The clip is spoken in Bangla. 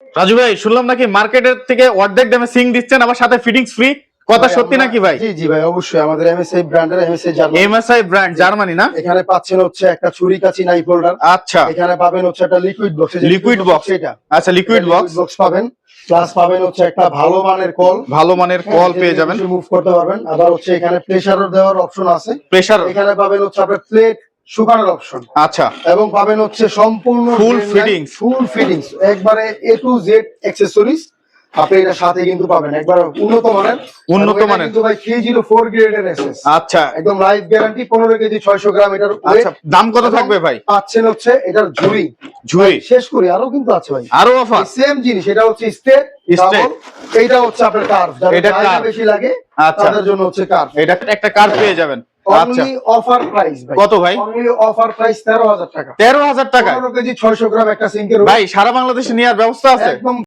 রাজু ভাই শুনলাম নাকি মার্কেটের থেকে অর্ধেক দামে সিং দিচ্ছেন আবার সাথে ফিটিংস ফ্রি কথা সত্যি নাকি ভাই? জি জি ভাই অবশ্যই আমাদের এমএসআই ব্র্যান্ডের MSI German. MSI brand Germany না? এখানে পাচ্ছেন হচ্ছে একটা ছুরি কাচি নাইফ হোল্ডার আচ্ছা। এখানে পাবেন হচ্ছে একটা লিকুইড বক্স লিকুইড বক্স এটা। আচ্ছা লিকুইড বক্স বক্স পাবেন। প্লাস পাবেন হচ্ছে একটা ভালো মানের কল ভালো মানের কল পেয়ে যাবেন। মুভ করতে পারবেন। আবার হচ্ছে এখানে প্রেসার দেওয়ার অপশন আছে। প্রেসার এখানে পাবেন হচ্ছে আপনার প্লেট শুকানোর অপশন আচ্ছা। এবং পাবেন হচ্ছে সম্পূর্ণ Full fittings। ফুল ফিটিংস একবারে এ টু জেড অ্যাক্সেসরিজ আপনি এটা সাথে কিন্তু পাবেন। একবার উন্নত মানের। উন্নত মানের। কিন্তু ভাই থ্রি জিরো ফোর গ্রেডের এসএস আচ্ছা। একদম লাইফ গ্যারান্টি পনেরো কেজি ছয়শো গ্রাম এটার আচ্ছা দাম কত থাকবে ভাই? পাচ্ছেন হচ্ছে এটার ঝুড়ি। ঝুড়ি। শেষ করি আরও কিন্তু আছে ভাই। আরও অফার সেম জিনিস এটা হচ্ছে স্টেট Straight। এইটা হচ্ছে আপনার কার্ভ এটা বেশি লাগে আচ্ছা। তাদের জন্য হচ্ছে কার্ভ এটা একটা কার্ড পেয়ে যাবেন। অনলি অফার প্রাইস ভাই। কত ভাই? অনলি অফার প্রাইস তেরো হাজার টাকা। তেরো হাজার টাকা কেজি গ্রাম একটা সিঙ্কের ভাই সারা বাংলাদেশে নেওয়ার ব্যবস্থা আছে? একদম